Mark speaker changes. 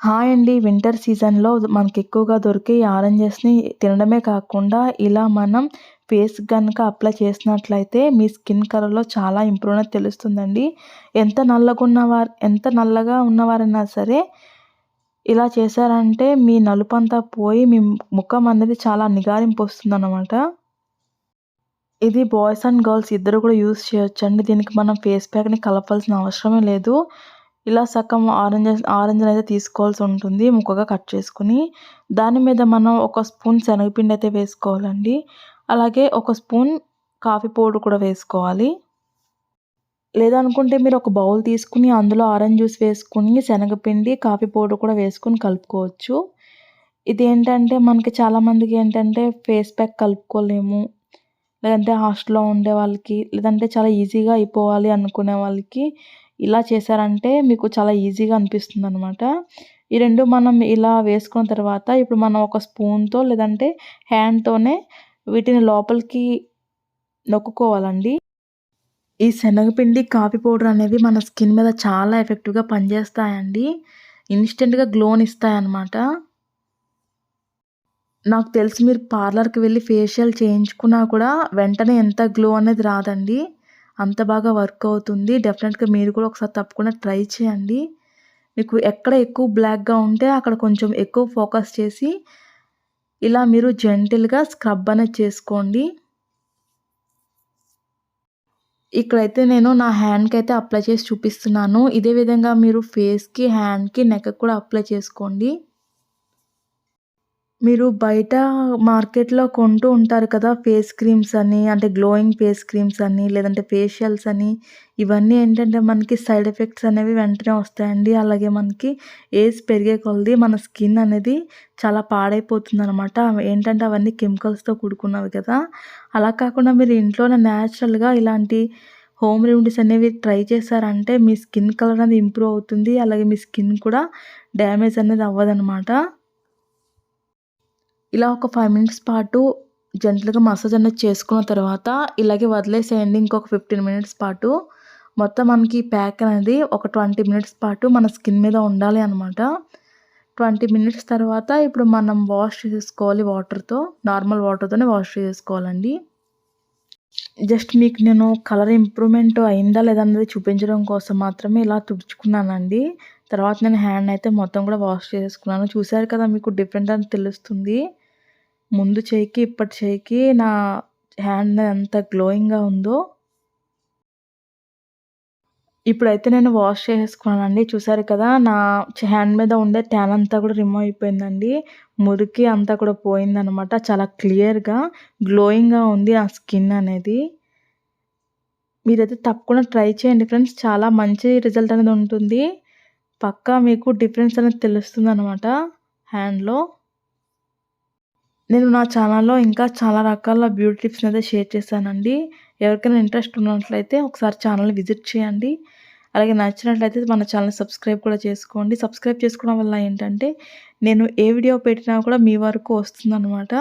Speaker 1: Hi అండి. Winter సీజన్లో మనకి ఎక్కువగా దొరికే ఈ ఆరెంజెస్ని తినడమే కాకుండా ఇలా మనం ఫేస్ కనుక అప్లై చేసినట్లయితే మీ స్కిన్ కలర్లో చాలా ఇంప్రూవ్మెంట్ తెలుస్తుందండి. ఎంత నల్లగా ఉన్నవారు ఎంత నల్లగా ఉన్నవారైనా సరే ఇలా చేశారంటే మీ నలుపంతా పోయి మీ ముఖం అనేది చాలా నిగారింపు వస్తుంది అనమాట ఇది బాయ్స్ అండ్ గర్ల్స్ ఇద్దరు కూడా యూస్ చేయొచ్చండి. దీనికి మనం ఫేస్ ప్యాక్ని కలపాల్సిన అవసరమే లేదు. ఇలా సగం ఆరెంజ్ ఆరెంజ్ అయితే తీసుకోవాల్సి ఉంటుంది ముక్కగా కట్ చేసుకుని. దాని మీద మనం ఒక స్పూన్ శనగపిండి అయితే వేసుకోవాలండి. అలాగే ఒక స్పూన్ కాఫీ పౌడర్ కూడా వేసుకోవాలి. లేదనుకుంటే మీరు ఒక బౌల్ తీసుకుని అందులో ఆరెంజ్ జ్యూస్ వేసుకుని శనగపిండి కాఫీ పౌడర్ కూడా వేసుకుని కలుపుకోవచ్చు. ఇది ఏంటంటే మనకి చాలామందికి ఏంటంటే ఫేస్ ప్యాక్ కలుపుకోలేము. లేదంటే హాస్టల్లో ఉండే వాళ్ళకి లేదంటే చాలా ఈజీగా అయిపోవాలి అనుకునే వాళ్ళకి ఇలా చేశారంటే మీకు చాలా ఈజీగా అనిపిస్తుంది అనమాట ఈ రెండు మనం ఇలా వేసుకున్న తర్వాత ఇప్పుడు మనం ఒక స్పూన్తో లేదంటే హ్యాండ్తోనే వీటిని లోపలికి నొక్కుకోవాలండి. ఈ శనగపిండి కాఫీ పౌడర్ అనేది మన స్కిన్ మీద చాలా ఎఫెక్టివ్గా పనిచేస్తాయండి. ఇన్స్టెంట్గా గ్లోన్ ఇస్తాయన్నమాట. నాకు తెలిసి మీరు పార్లర్కి వెళ్ళి ఫేషియల్ చేయించుకున్నా కూడా వెంటనే ఎంత గ్లో అనేది రాదండి. అంత బాగా వర్క్ అవుతుంది. డెఫినెట్గా మీరు కూడా ఒకసారి తప్పకుండా ట్రై చేయండి. మీకు ఎక్కడ ఎక్కువ బ్లాక్గా ఉంటే అక్కడ కొంచెం ఎక్కువ ఫోకస్ చేసి ఇలా మీరు జెంటిల్గా స్క్రబ్ అనేది చేసుకోండి. ఇక్కడైతే నేను నా హ్యాండ్కి అయితే అప్లై చేసి చూపిస్తున్నాను. ఇదే విధంగా మీరు ఫేస్కి హ్యాండ్కి నెక్ కూడా అప్లై చేసుకోండి. మీరు బయట మార్కెట్లో కొంటూ ఉంటారు కదా ఫేస్ క్రీమ్స్ అని అంటే గ్లోయింగ్ ఫేస్ క్రీమ్స్ అని లేదంటే ఫేషియల్స్ అని ఇవన్నీ ఏంటంటే మనకి సైడ్ ఎఫెక్ట్స్ అనేవి వెంటనే వస్తాయండి. అలాగే మనకి ఏజ్ పెరిగే కొలది మన స్కిన్ అనేది చాలా పాడైపోతుంది అనమాట ఏంటంటే అవన్నీ కెమికల్స్తో కూడుకున్నవి కదా. అలా కాకుండా మీరు ఇంట్లోనే న్యాచురల్గా ఇలాంటి హోమ్ రెమెడీస్ అనేవి ట్రై చేశారంటే మీ స్కిన్ కలర్ అనేది ఇంప్రూవ్ అవుతుంది. అలాగే మీ స్కిన్ కూడా డ్యామేజ్ అనేది అవ్వదనమాట ఇలా ఒక ఫైవ్ మినిట్స్ పాటు జెంటల్గా మసాజ్ అనేది చేసుకున్న తర్వాత ఇలాగే వదిలేసేయండి. ఇంకొక ఫిఫ్టీన్ మినిట్స్ పాటు మొత్తం మనకి ప్యాక్ అనేది ఒక ట్వంటీ మినిట్స్ పాటు మన స్కిన్ మీద ఉండాలి అనమాట ట్వంటీ మినిట్స్ తర్వాత ఇప్పుడు మనం వాష్ చేసుకోవాలి వాటర్తో నార్మల్ వాటర్తోనే వాష్ చేసుకోవాలండి. జస్ట్ మీకు నేను కలర్ ఇంప్రూవ్మెంట్ అయిందా లేదా అనేది చూపించడం కోసం మాత్రమే ఇలా తుడుచుకున్నానండి. తర్వాత నేను హ్యాండ్ అయితే మొత్తం కూడా వాష్ చేసుకున్నాను. చూసారు కదా మీకు డిఫరెంట్ అని తెలుస్తుంది. ముందు చేయికి ఇప్పటి చేయికి నా హ్యాండ్ ఎంత గ్లోయింగ్గా ఉందో. ఇప్పుడైతే నేను వాష్ చేసేసుకున్నానండి. చూసారు కదా నా హ్యాండ్ మీద ఉండే ట్యాన్ అంతా కూడా రిమూవ్ అయిపోయిందండి. మురికి అంతా కూడా పోయిందనమాట చాలా క్లియర్గా గ్లోయింగ్గా ఉంది ఆ స్కిన్ అనేది. మీరైతే తప్పకుండా ట్రై చేయండి ఫ్రెండ్స్. చాలా మంచి రిజల్ట్ అనేది ఉంటుంది. పక్కా మీకు డిఫరెన్స్ అనేది తెలుస్తుంది అనమాట హ్యాండ్లో. నేను నా ఛానల్లో ఇంకా చాలా రకాల బ్యూటీ టిప్స్ని అయితే షేర్ చేశానండి. ఎవరికైనా ఇంట్రెస్ట్ ఉన్నట్లయితే ఒకసారి ఛానల్ని విజిట్ చేయండి. అలాగే నచ్చినట్లయితే మన ఛానల్ సబ్స్క్రైబ్ కూడా చేసుకోండి. సబ్స్క్రైబ్ చేసుకోవడం వల్ల ఏంటంటే నేను ఏ వీడియో పెట్టినా కూడా మీ వరకు వస్తుందన్నమాట.